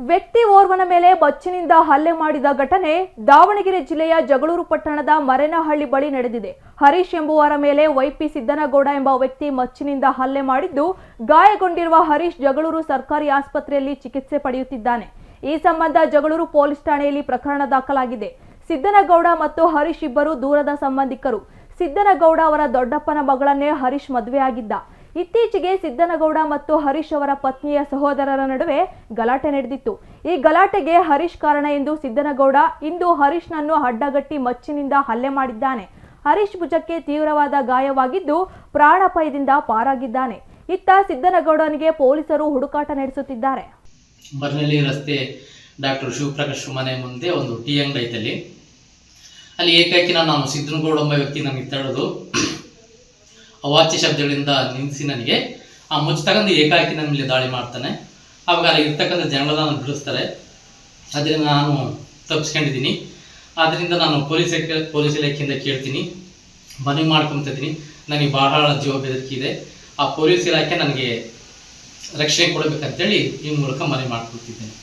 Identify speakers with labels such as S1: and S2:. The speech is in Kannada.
S1: ವ್ಯಕ್ತಿ ಓರ್ವನ ಮೇಲೆ ಬಚ್ಚಿನಿಂದ ಹಲ್ಲೆ ಮಾಡಿದ ಘಟನೆ ದಾವಣಗೆರೆ ಜಿಲ್ಲೆಯ ಜಗಳೂರು ಪಟ್ಟಣದ ಮರೇನಹಳ್ಳಿ ಬಳಿ ನಡೆದಿದೆ. ಹರೀಶ್ ಎಂಬುವರ ಮೇಲೆ ವೈಪಿ ಸಿದ್ದನಗೌಡ ಎಂಬ ವ್ಯಕ್ತಿ ಮಚ್ಚಿನಿಂದ ಹಲ್ಲೆ ಮಾಡಿದ್ದು, ಗಾಯಗೊಂಡಿರುವ ಹರೀಶ್ ಜಗಳೂರು ಸರ್ಕಾರಿ ಆಸ್ಪತ್ರೆಯಲ್ಲಿ ಚಿಕಿತ್ಸೆ ಪಡೆಯುತ್ತಿದ್ದಾನೆ. ಈ ಸಂಬಂಧ ಜಗಳೂರು ಪೊಲೀಸ್ ಠಾಣೆಯಲ್ಲಿ ಪ್ರಕರಣ ದಾಖಲಾಗಿದೆ. ಸಿದ್ದನಗೌಡ ಮತ್ತು ಹರೀಶ್ ಇಬ್ಬರು ದೂರದ ಸಂಬಂಧಿಕರು. ಸಿದ್ದನಗೌಡ ಅವರ ದೊಡ್ಡಪ್ಪನ ಮಗಳನ್ನೇ ಹರೀಶ್ ಮದುವೆಯಾಗಿದ್ದ. ಇತ್ತೀಚೆಗೆ ಸಿದ್ದನಗೌಡ ಮತ್ತು ಹರೀಶ್ ಅವರ ಪತ್ನಿಯ ಸಹೋದರರ ನಡುವೆ ಗಲಾಟೆ ನಡೆದಿತ್ತು. ಈ ಗಲಾಟೆಗೆ ಹರೀಶ್ ಕಾರಣ ಎಂದು ಸಿದ್ದನಗೌಡ ಇಂದು ಹರೀಶ್ನನ್ನು ಅಡ್ಡಗಟ್ಟಿ ಮಚ್ಚಿನಿಂದ ಹಲ್ಲೆ ಮಾಡಿದ್ದಾನೆ. ಹರೀಶ್ ಭುಜಕ್ಕೆ ತೀವ್ರವಾದ ಗಾಯವಾಗಿದ್ದು ಪ್ರಾಣಪಯದಿಂದ ಪಾರಾಗಿದ್ದಾನೆ. ಇತ್ತ ಸಿದ್ದನಗೌಡನಿಗೆ ಪೊಲೀಸರು ಹುಡುಕಾಟ ನಡೆಸುತ್ತಿದ್ದಾರೆ.
S2: ಬರ್ನಳ್ಳಿ ರಸ್ತೆ ಡಾಕ್ಟರ್ ಶಿವಪ್ರಕಾಶ್ ಮನೆ ಮುಂದೆ ಒಂದು ಟಿ ಅಂಗಡಿ ಅಲ್ಲಿ ಏಕಾಕಿನ ನಾನು ಸಿದ್ದನಗೌಡ ಎಂಬ ವ್ಯಕ್ತಿ ನನಗೆ ತಡೆದು ಅವಾಚ್ಯ ಶಬ್ದಗಳಿಂದ ನಿಲ್ಲಿಸಿ ನನಗೆ, ಆ ಮುಚ್ಚ ತಗೊಂಡು ನನ್ನ ಮೇಲೆ ದಾಳಿ ಮಾಡ್ತಾನೆ. ಅವಾಗ ಅಲ್ಲಿ ಇರ್ತಕ್ಕಂಥ ಜನಗಳನ್ನ ನಾನು ಬಿಡಿಸ್ತಾರೆ. ಅದರಿಂದ ನಾನು ತಪ್ಪಿಸ್ಕೊಂಡಿದ್ದೀನಿ ಆದ್ದರಿಂದ ನಾನು ಪೊಲೀಸ್ ಪೊಲೀಸ್ ಇಲಾಖೆಯಿಂದ ಕೇಳ್ತೀನಿ. ಮನವಿ ಮಾಡ್ಕೊತಿದ್ದೀನಿ ನನಗೆ ಬಹಳ ಜೀವ ಬೆದರಿಕೆ ಇದೆ. ಆ ಪೊಲೀಸ್ ಇಲಾಖೆ ನನಗೆ ರಕ್ಷಣೆ ಕೊಡಬೇಕಂತೇಳಿ ಈ ಮೂಲಕ ಮನವಿ ಮಾಡ್ಕೊಳ್ತಿದ್ದೇನೆ.